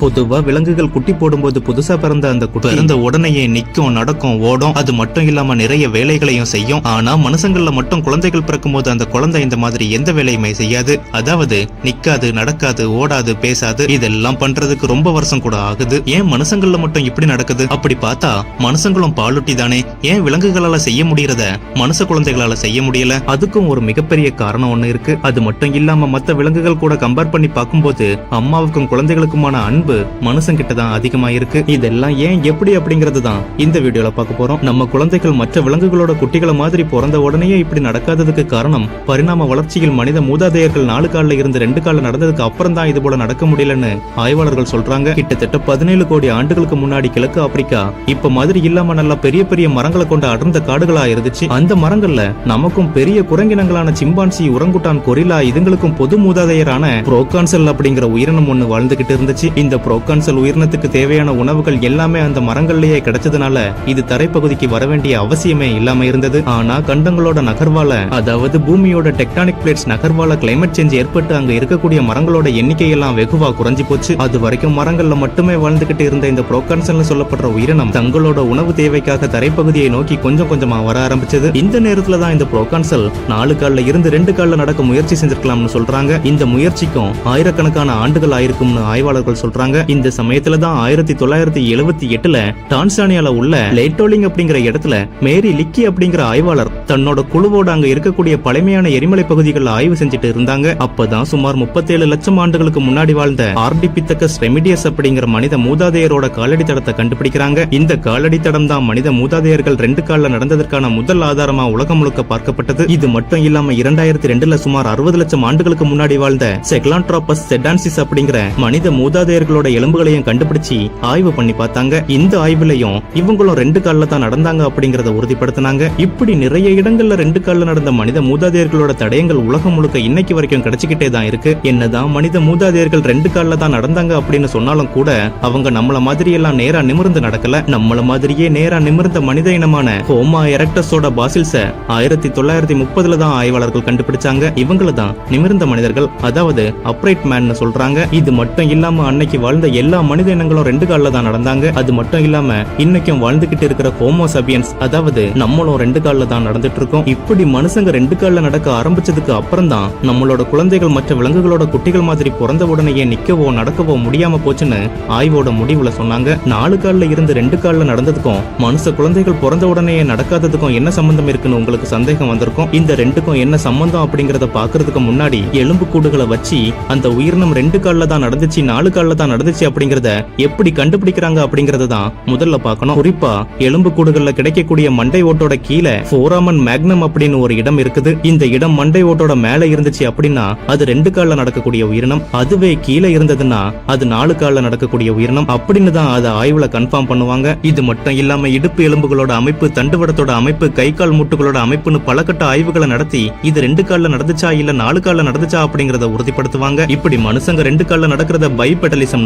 பொதுவா விலங்குகள் குட்டி போடும்போது புதுசா பிறந்த அந்த குட்டி பிறந்த உடனேயே நிக்கும் நடக்கும் ஓடும். அது மட்டும் இல்லாம நிறைய வேலைகளையும் செய்யும். ஆனா மனுஷங்கள்ல மட்டும் குழந்தைகள் பிறக்கும்போது அந்த குழந்தை இந்த மாதிரி எந்த வேலையுமே செய்யாது. அதாவது நிக்காது நடக்காது ஓடாது பேசாது. இதெல்லாம் பண்றதுக்கு ரொம்ப வருஷம் கூட ஆகுது. ஏன் மனுஷங்கள்ல மட்டும் இப்படி நடக்குது? அப்படி பார்த்தா மனுஷங்களும் பாலூட்டி தானே. ஏன் விலங்குகளால செய்ய முடியறத மனுஷ குழந்தைகளால செய்ய முடியல? அதுக்கும் ஒரு மிகப்பெரிய காரணம் ஒண்ணு இருக்கு. அது மட்டும் இல்லாம மத்த விலங்குகள் கூட கம்பேர் பண்ணி பார்க்கும்போது அம்மாவுக்கும் குழந்தைகளுக்குமான அன்பு மனுஷன் மனுஷங்கிட்ட தான் அதிகமா இருக்கு இதெல்லாம் ஏன் எப்படி அப்படிங்கறது தான் இந்த வீடியோல பார்க்க போறோம். நம்ம குழந்தைகள் மற்ற விலங்குகளோட குட்டிகளை மாதிரி பிறந்த உடனேயே இப்படி நடக்காததுக்கு காரணம் பரிணாம வளர்ச்சியில் மனித மூதாதையர்கள் நாலு காலில் இருந்து ரெண்டு காலில் நடந்ததுக்கு அப்புறம் தான் இது போல நடக்க முடியலன்னு ஆய்வாளர்கள் சொல்றாங்க. கிட்டத்தட்ட பதினேழு கோடி ஆண்டுகளுக்கு முன்னாடி கிழக்கு ஆப்பிரிக்கா இப்ப மாதிரி இல்லாம நல்லா பெரிய பெரிய மரங்களை கொண்ட அடர்ந்த காடுகளா இருந்துச்சு. அந்த மரங்கள்ல நமக்கும் பெரிய குரங்கினங்களான சிம்பான்சி உரங்குட்டான் கொரிலா இதுங்களுக்கும் பொது மூதாதையரான புரோகான்சல் அப்படிங்கிற உயிரினம் ஒண்ணு வாழ்ந்துகிட்டு இருந்துச்சு. இந்த புரோக்கான்சல் உயிரினத்துக்கு தேவையான உணவுகள் எல்லாமே அந்த மரங்கள்லயே கிடைச்சதுனால இது தரைப்பகுதிக்கு வர வேண்டிய அவசியமே இல்லாம இருந்தது. ஆனா கண்டங்களோட நகர்வால அதாவது பூமியோட டெக்டானிக் பிளேட்ஸ் நகர்வால கிளைமேட் சேஞ்ச் ஏற்பட்டு அங்க இருக்கக்கூடிய மரங்களோட எண்ணிக்கை எல்லாம் வெகுவா குறைஞ்சு போச்சு. அது வரைக்கும் மரங்கள்ல மட்டுமே வாழ்ந்துகிட்டு இருந்த இந்த புரோக்கான்சல் சொல்லப்படுற உயிரினம் தங்களோட உணவு தேவைக்காக தரைப்பகுதியை நோக்கி கொஞ்சம் கொஞ்சமா வர ஆரம்பிச்சது. இந்த நேரத்துல தான் இந்த புரோக்கான்சல் நாலு கால்ல இருந்து ரெண்டு கால்ல நடக்க முயற்சி செஞ்சிருக்கலாம்னு சொல்றாங்க. இந்த முயற்சிக்கும் ஆயிரக்கணக்கான ஆண்டுகள் ஆயிருக்கும்னு ஆய்வாளர்கள் சொல்றாங்க. இந்த சமயத்துல தான் ஆயிரத்தி தொள்ளாயிரத்தி எழுபத்தி எட்டுல டான்சானியால உள்ள லேட்டோலிங் அப்படிங்கிற இடத்துல மேரி லிக்கி அப்படிங்கிற ஆய்வாளர் தன்னோட குழுவோட அங்க இருக்கக்கூடிய பழமையான எரிமலை பகுதிகளில் ஆய்வு செஞ்சுட்டு இருந்தாங்க. அப்பதான் சுமார் முப்பத்தேழு லட்சம் ஆண்டுகளுக்கு முன்னாடி வாழ்ந்த ஆர்டிபித்தக்கஸ் ரெமிடியஸ் அப்படிங்கிற மனித மூதாதையரோட காலடி தடத்தை கண்டுபிடிக்கிறாங்க. இந்த காலடி தடம் தான் மனித மூதாதையர்கள் ரெண்டு கால்ல நடந்ததற்கான முதல் ஆதாரமா உலகம் முழுக்க பார்க்கப்பட்டது. இது மட்டும் இல்லாம இரண்டாயிரத்தி ரெண்டுல சுமார் அறுபது லட்சம் ஆண்டுகளுக்கு முன்னாடி வாழ்ந்த செக்லான்ட்ராபஸ் செடான்சிஸ் அப்படிங்கிற மனித மூதாதையர்களோட எலும்புகளையும் கண்டுபிடிச்சு ஆய்வு பண்ணி பார்த்தாங்க. இந்த ஆய்வுலயும் இவங்களும் ரெண்டு கால்ல தான் நடந்தாங்க அப்படிங்கறத உறுதிப்படுத்தினாங்க. இப்படி நிறைய இடங்கள்ல ரெண்டு கால நடந்த மனித மூதாதையர்களோட தடயங்கள் உலகம் முழுக்க இன்னைக்கு வரைக்கும் கிடைச்சிக்கிட்டே தான் இருக்கு. என்னதான் மனித மூதாதையர்கள் ரெண்டு கால்ல தான் நடந்தாங்க அப்படின்னு சொன்னாலும் கூட அவங்க நம்மள மாதிரி எல்லாம் நேரா நிமிர்ந்து நடக்கல. நம்மள மாதிரியே நேரா நிமிர்ந்த மனித இனமான ஹோமா எரக்டஸோட பாசில்ஸ ஆயிரத்தி தொள்ளாயிரத்தி முப்பதுல தான் ஆய்வாளர்கள் கண்டுபிடிச்சாங்க. இவங்கள தான் நிமிர்ந்த மனிதர்கள். அதாவது அப்ரைட் மேன் சொல்றாங்க. இது மட்டும் இல்லாம அன்னைக்கு வாழ்ந்த எல்லா மனித இனங்களும் ரெண்டு காலில் தான் நடந்தாங்க. அது மட்டும் இல்லாம இன்னைக்கும் வாழ்ந்துகிட்டு இருக்கிற ஹோமோ சபியன்ஸ் அதாவது நம்மளும் ரெண்டு காலில் தான் நடந்துட்டு இருக்கோம் இப்படி மனுஷங்க ரெண்டு காலில் நடக்க ஆரம்பிச்சதுக்கு அப்புறம் தான் நம்மளோட குழந்தைகள் மற்ற விலங்குகளோட குட்டிகள் மாதிரி பிறந்த உடனேயே நிக்கவோ நடக்கவோ முடியாம போச்சுன்னு ஆய்வோட முடிவுல சொன்னாங்க. நாலு காலில் இருந்து ரெண்டு காலில் நடந்ததுக்கும் மனுஷ குழந்தைகள் பிறந்த உடனேயே நடக்காததுக்கும் என்ன சம்பந்தம் இருக்குன்னு உங்களுக்கு சந்தேகம் வந்திருக்கும்? இந்த ரெண்டுக்கும் என்ன சம்பந்தம் அப்படிங்கறத பாக்குறதுக்கு முன்னாடி எலும்பு கூடுகளை வச்சு அந்த உயிரினம் ரெண்டு காலில் தான் நடந்துச்சு நாலு காலில் தான் நடந்துச்சு அப்படிங்கறத எப்படி கண்டுபிடிக்கிறாங்க அப்படிங்கறத தான் முதல்ல பார்க்கணும். குறிப்பா எலும்பு கூடுகள்ல கிடைக்கக்கூடிய மண்டை ஓட்டோட கீழே போராமன் மேக்னம் அப்படின்னு ஒரு இடம் இருக்குது. இந்த இடம் மண்டை ஓட்டோட மேல இருந்துச்சு அப்படின்னா அது ரெண்டு கால்ல நடக்கக்கூடிய உயிரினம். அதுவே கீழே இருந்ததுன்னா அது நாலு கால்ல நடக்கக்கூடிய உயிரினம். அப்படின்னு தான் அதை ஆய்வுல கன்ஃபார்ம் பண்ணுவாங்க. இது மட்டும் இல்லாம இடுப்பு எலும்புகளோட அமைப்பு தண்டுவடத்தோட அமைப்பு கை கால் மூட்டுகளோட அமைப்புன்னு பல கட்ட ஆய்வுகளை நடத்தி இது ரெண்டு கால்ல நடந்துச்சா இல்ல நாலு கால்ல நடந்துச்சா அப்படிங்கறத உறுதிப்படுத்துவாங்க. இப்படி மனுஷங்க ரெண்டு கால்ல நடக்கிறத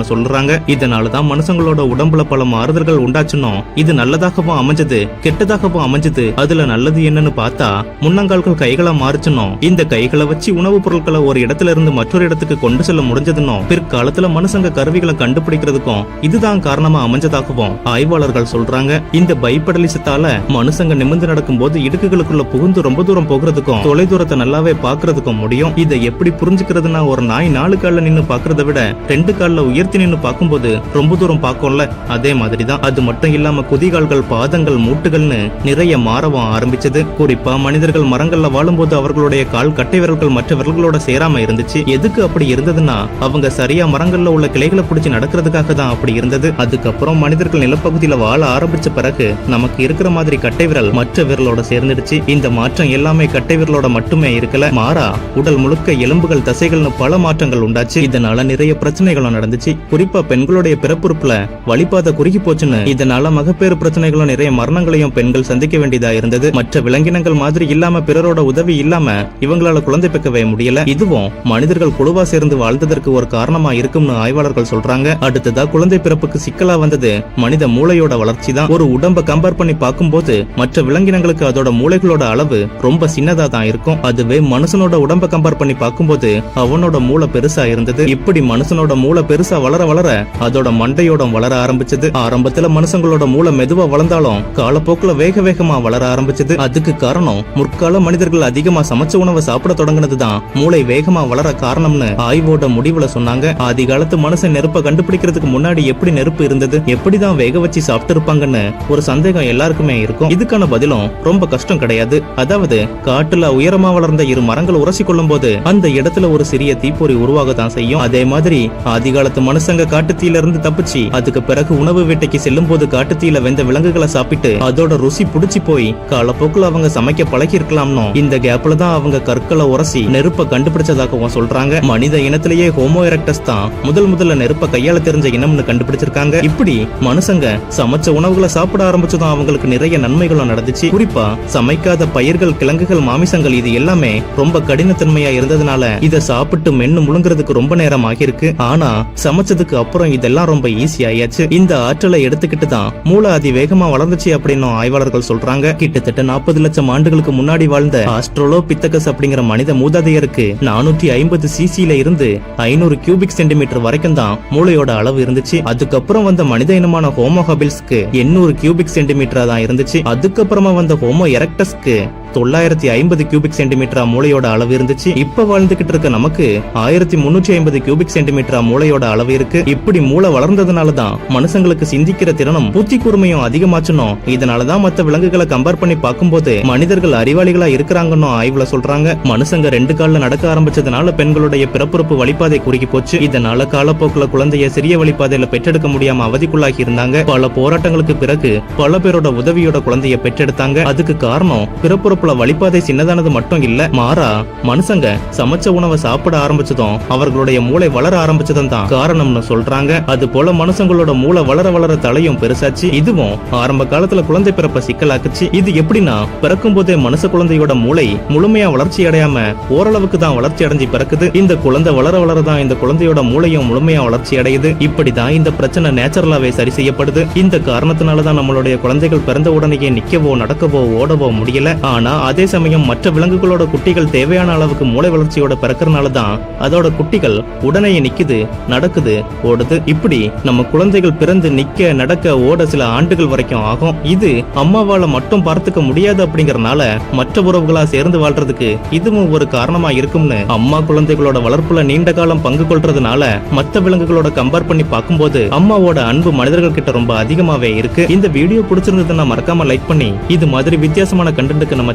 பைபெட்டலிசம்னு சொல்றாங்க. இதனாலதான் மனுஷங்களோட உடம்புல பல மாறுதல்கள் உண்டாச்சுனோ இது நல்லதாகவும் அமைஞ்சது கெட்டதாகவும் அமைஞ்சது. அதுல நல்லது என்னன்னு பார்த்தா முன்னங்கால்கள் கைகளா மாறுச்சுனோ இந்த கைகளை வச்சு உணவுப் பொருட்களை ஒரு இடத்துல இருந்து மற்றொரு இடத்துக்கு கொண்டு செல்ல முடிஞ்சதுனோ பிற்காலத்துல மனுஷங்க கருவிகளை கண்டுபிடிக்கிறதுக்கும் இதுதான் காரணமா அமைஞ்சதாகவும் ஆய்வாளர்கள் சொல்றாங்க. இந்த பைப்படலிசத்தால மனுஷங்க நிமிர்ந்து நடக்கும்போது இடுக்குகளுக்குள்ள புகுந்து ரொம்ப தூரம் போகிறதுக்கும் தொலை தூரத்தை நல்லாவே பாக்குறதுக்கும் முடியும். இதை எப்படி புரிஞ்சுக்கிறதுனா ஒரு நாய் நாலு கால நின்னு பாக்குறத விட ரெண்டு கால்ல உயர்த்தி நின்று பார்க்கும்போது ரொம்ப தூரம் பார்க்கும்ல? அதே மாதிரி தான் அது மட்டும் இல்லாம குதிகால்கள் பாதங்கள் மூட்டுகள்னு நிறைய மாறவும் ஆரம்பிச்சது. குறிப்பா மனிதர்கள் மரங்கள்ல வாழும்போது அவர்களுடைய கால் கட்டை விரல்கள் மற்ற விரல்களோட சேராம இருந்துச்சு. எதுக்கு அப்படி இருந்ததுன்னா அவங்க சரியா மரங்கள்ல உள்ள கிளைகளை பிடிச்சி நடக்கிறதுக்காக தான் அப்படி இருந்தது. அதுக்கப்புறம் மனிதர்கள் நிலப்பகுதியில வாழ ஆரம்பிச்ச பிறகு நமக்கு இருக்கிற மாதிரி கட்டை விரல் மற்ற விரலோட சேர்ந்துடுச்சு. இந்த மாற்றம் எல்லாமே கட்டை விரலோட மட்டுமே இருக்கல. மாறா உடல் முழுக்க எலும்புகள் தசைகள்னு பல மாற்றங்கள் உண்டாச்சு. இதனால நிறைய பிரச்சனைகளும் நடந்துச்சு. குறிப்பா பெண்களுடைய பிறப்புறுப்புல வழிபாதை குறுகி போச்சுன்னு. இதனால மகப்பேறு பிரச்சனைகளும் நிறைய மரணங்களையும் பெண்கள் சந்திக்க வேண்டியதா இருந்தது. மற்ற விலங்கினங்கள் மாதிரி இல்லாம பிறரோட உதவி இல்லாம இவங்களால குழந்தை பெக்கவே முடியல. இதுவும் மனிதர்கள் குழுவா சேர்ந்து வாழ்ந்ததற்கு ஒரு காரணமா இருக்கும்னு ஆய்வாளர்கள் சொல்றாங்க. அடுத்ததா குழந்தை பிறப்புக்கு சிக்கலா வந்தது மனித மூளையோட வளர்ச்சி தான். ஒரு உடம்ப கம்பேர் பண்ணி பார்க்கும்போது மற்ற விலங்கினங்களுக்கு அதோட மூளைகளோட அளவு ரொம்ப சின்னதா தான் இருக்கும். அதுவே மனுஷனோட உடம்ப கம்பேர் பண்ணி பார்க்கும்போது அவனோட மூளை பெருசா இருந்தது. இப்படி மனுஷனோட மூளை பெருசா வளர வளர அதோட மண்டையோடம் வளர ஆரம்பிச்சது. ஆரம்பத்துல மனுஷங்களோட மூளை மெதுவா வளர்ந்தாலும் காலப்போக்குல வேக வேகமா வளர ஆரம்பிச்சது. அதுக்கு காரணம் முற்கால மனிதர்கள் அதிகமா சமைச்ச உணவை சாப்பிட தொடங்கினதுதான். மூளை வேகமா வளர காரணம்னு ஆய்வோட முடிவுல சொன்னாங்க. ஆதி காலத்து மனுஷன் நெருப்பை கண்டுபிடிக்கிறதுக்கு முன்னாடி எப்படி நெருப்பு இருந்தது? எப்படிதான் வேக வச்சு சாப்பிட்டு இருப்பாங்கன்னு ஒரு சந்தேகம் எல்லாருக்குமே இருக்கும். இதுக்கான பதிலும் ரொம்ப கஷ்டம் கிடையாது. அதாவது காட்டுல உயரமா வளர்ந்த இரு மரங்கள் உரசி கொள்ளும் போது அந்த இடத்துல ஒரு சிறிய தீப்பொறி உருவாக தான் செய்யும். அதே மாதிரி ஆதி காலத்து மனுஷங்க காட்டுத்தீல இருந்து தப்பிச்சு அதுக்கு பிறகு உணவு வேட்டைக்கு செல்லும் போது காட்டுத்தீல வெந்த விலங்குகளை சாப்பிட்டு அதோட ருசி புடிச்சு போய் காலப்போக்குல அவங்க சமைக்க பழகி இருக்கலாம்னு இந்த கேப்ல தான் அவங்க கற்களை உரசி நெருப்ப கண்டுபிடிச்சதாகவும் சொல்றாங்க. மனித இனத்திலேயே ஹோமோ எரக்டஸ் தான் முதல் முதல்ல நெருப்ப கையால தெரிஞ்ச இனம்னு கண்டுபிடிச்சிருக்காங்க. இப்படி மனுஷங்க சமைச்ச உணவுகளை சாப்பிட ஆரம்பிச்சதும் அவங்களுக்கு நிறைய நன்மைகளும் நடந்துச்சு. குறிப்பா சமைக்காத பயிர்கள் கிழங்குகள் மாமிசங்கள் இது எல்லாமே ரொம்ப கடினத்தன்மையா இருந்ததுனால இத சாப்பிட்டு மென்னு முழுங்குறதுக்கு ரொம்ப நேரம் ஆகியிருக்கு. ஆனா சமைச்சதுக்கு அப்புறம் இதெல்லாம் ரொம்ப ஈஸி ஆயாச்சு. இந்த ஆற்றலை எடுத்துக்கிட்டு தான் மூளை அதி வேகமா வளர்ந்துச்சு அப்படின்னு ஆய்வாளர்கள் சொல்றாங்க. கிட்டத்தட்ட நாற்பது லட்சம் ஆண்டுகளுக்கு முன்னாடி வாழ்ந்த ஆஸ்ட்ரோலோ பித்தகஸ் அப்படிங்கிற மனித மூதாதையருக்கு நானூற்றி ஐம்பது சிசில இருந்து ஐநூறு கியூபிக் சென்டிமீட்டர் வரைக்கும் தான் மூளையோட அளவு இருந்துச்சு. அதுக்கப்புறம் வந்த மனித இனமான ஹோமோஹபில்ஸ்க்கு எண்ணூறு கியூபிக் சென்டிமீட்டரா தான் இருந்துச்சு. அதுக்கப்புறமா வந்த ஹோமோ எரக்டஸ்க்கு தொள்ளாயிரத்தி ஐம்பது கியூபிக் சென்டிமீட்டரா மூளையோட அளவு இருந்துச்சு. இப்ப வாழ்ந்துகிட்டு இருக்க நமக்கு ஆயிரத்தி முன்னூற்றி ஐம்பது கியூபிக் சென்டிமீட்டரா மூளையோட அளவு இருக்கு. இப்படி மூளை வளர்ந்ததுனால தான் மனுஷங்களுக்கு சிந்திக்கிற திறனும் புத்தி கூர்மையும் அதிகமாச்சுனோம் இதனாலதான் மத்த விலங்குகளை கம்பேர் பண்ணி பார்க்கும்போது மனிதர்கள் அறிவாளிகளா இருக்கிறாங்கன்னு ஆய்வுல சொல்றாங்க. மனுஷங்க ரெண்டு கால்ல நடக்க ஆரம்பிச்சதுனால பெண்களுடைய பிறப்புறுப்பு வழிபாதை குறுகி போச்சு. இதனால காலப்போக்குல குழந்தைய சிறிய வழிபாதையில பெற்றெடுக்க முடியாம அவதிக்குள்ளாகி இருந்தாங்க. பல போராட்டங்களுக்கு பிறகு பல பேரோட உதவியோட குழந்தைய பெற்றெடுத்தாங்க. அதுக்கு காரணம் பிறப்புறுப்புல வழிபாதை சின்னதானது மட்டும் இல்ல மாறா மனுஷங்க சமைச்ச உணவை சாப்பிட ஆரம்பிச்சதும் அவர்களுடைய மூளை வளர ஆரம்பிச்சதும் தான் காரணம்னு சொல்றாங்க. அது போல மனுஷங்களோட மூளை வளர வளர தலையும் பெருசாச்சு. இதுவும் ஆரம்ப காலத்துல குழந்தை பிறப்ப சிக்கலாக்குச்சு. இது எப்படின்னா பிறக்கும் போதே மனுஷ குழந்தையோட மூளை முழுமையா வளர்ச்சி அடையாம ஓரளவுக்கு தான் வளர்ச்சி அடைஞ்சு பிறக்குது. இந்த குழந்தை வளர வளர தான் இந்த குழந்தையோட மூளையும் முழுமையா வளர்ச்சி அடையுது. இப்படிதான் இந்த பிரச்சனை நேச்சுரலாவே சரி செய்யப்படுது. இந்த காரணத்தினால தான் நம்மளுடைய குழந்தைகள் பிறந்த உடனேயே நிக்கவோ நடக்கவோ ஓடவோ முடியல. ஆனா அதே சமயம் மற்ற விலங்குகளோட குட்டிகள் தேவையான அளவுக்கு மூளை வளர்ச்சியோட பிறக்கறனால தான் அதோட குட்டிகள் உடனே நிக்குது நடக்குது ஓடுது. இப்படி நம்ம குழந்தைகள் பிறந்து நிக்க நடக்க ஓட சில ஆண்டுகள் வரைக்கும் ஆகும். இது அம்மாவால மட்டும் பார்த்துக்க முடியாது அப்படிங்கறனால மற்ற உறவுகளா சேர்ந்து வாழ்றதுக்கு இதுவும் ஒரு காரணமா இருக்கும்னு அம்மா குழந்தைகளோட வளர்ப்புல நீண்ட காலம் பங்கு கொள்றதுனால மற்ற விலங்குகளோட கம்பேர் பண்ணி பார்க்கும்போது அம்மாவோட அன்பு மனிதர்கள் கிட்ட ரொம்ப அதிகமாவே இருக்கு. இந்த வீடியோ பிடிச்சிருந்ததுன்னா மறக்காம லைக் பண்ணி இது மாதிரி வித்தியாசமான கண்டென்ட்டுக்கு நம்ம